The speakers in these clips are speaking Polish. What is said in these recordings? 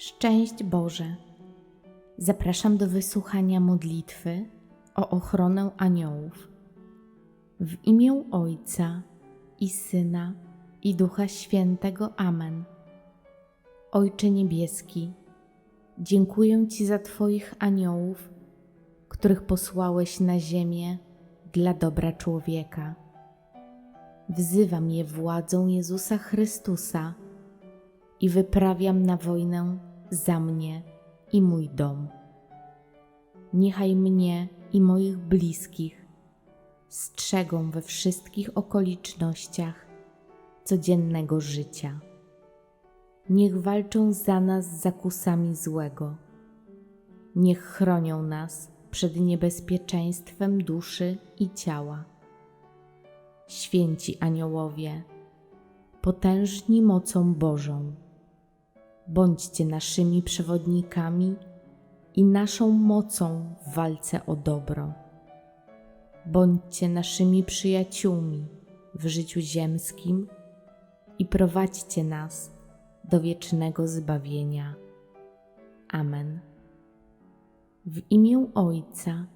Szczęść Boże! Zapraszam do wysłuchania modlitwy o ochronę aniołów. W imię Ojca i Syna i Ducha Świętego. Amen. Ojcze Niebieski, dziękuję Ci za Twoich aniołów, których posłałeś na ziemię dla dobra człowieka. Wzywam je władzą Jezusa Chrystusa i wyprawiam na wojnę za mnie i mój dom. Niechaj mnie i moich bliskich strzegą we wszystkich okolicznościach codziennego życia. Niech walczą za nas zakusami złego. Niech chronią nas przed niebezpieczeństwem duszy i ciała. Święci aniołowie, potężni mocą Bożą, bądźcie naszymi przewodnikami i naszą mocą w walce o dobro. Bądźcie naszymi przyjaciółmi w życiu ziemskim i prowadźcie nas do wiecznego zbawienia. Amen. W imię Ojca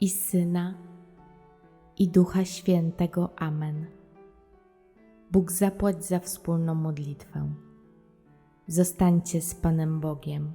i Syna i Ducha Świętego. Amen. Bóg zapłać za wspólną modlitwę. Zostańcie z Panem Bogiem.